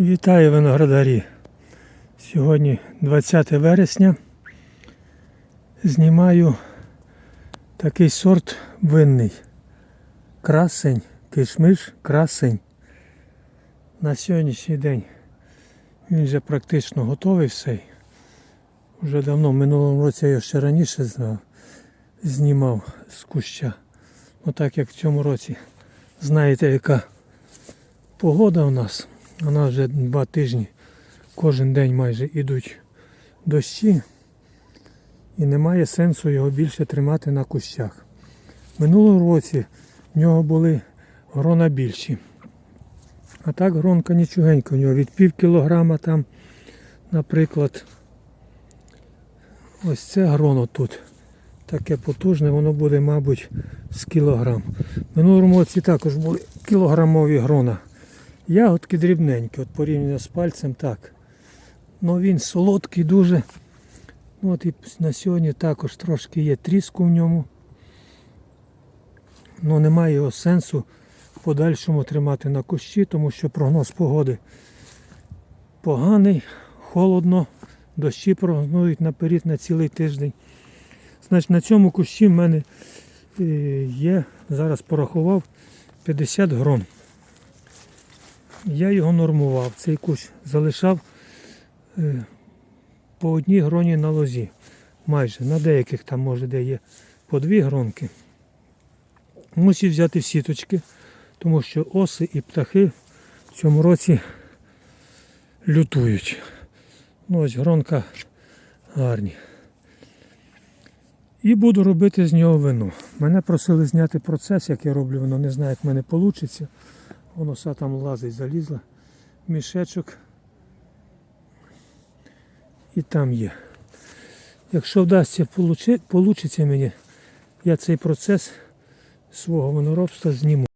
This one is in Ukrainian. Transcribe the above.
Вітаю виноградарі. Сьогодні 20 вересня. Знімаю такий сорт винний. Красень, кишмиш, красень. На сьогоднішній день він вже практично готовий все. Вже давно, в минулому році я його ще раніше знімав з куща. Ну так як в цьому році знаєте, яка погода у нас. У нас вже два тижні. Кожен день майже йдуть дощі. І немає сенсу його більше тримати на кущах. Минулого році в нього були грона більші. А так гронка нічогенька в нього від пів кілограма там, наприклад. Ось це гроно тут. Таке потужне, воно буде, мабуть, з кілограм. Минулому році також були кілограмові грона. Ягодки дрібненькі, от порівняно з пальцем так. Ну він солодкий дуже. Ну, От і на сьогодні також трошки є тріску в ньому. Ну немає його сенсу в подальшому тримати на кущі, тому що прогноз погоди поганий, холодно, дощі прогнозують наперед на цілий тиждень. Значить, на цьому кущі в мене е, є, зараз порахував 50 грон. Я його нормував, цей кущ залишав е, по одній гроні на лозі. Майже. На деяких там може де є по дві гронки. Мусив взяти сіточки, тому що оси і птахи в цьому році лютують. Ну ось гронка гарні. І буду робити з нього вино. Мене просили зняти процес, як я роблю вино. Не знаю, як в мене вийде. Воно все там лазить, залізла. Мішечок. І там є. Якщо вдасться получиться мені, я цей процес свого виноробства зніму.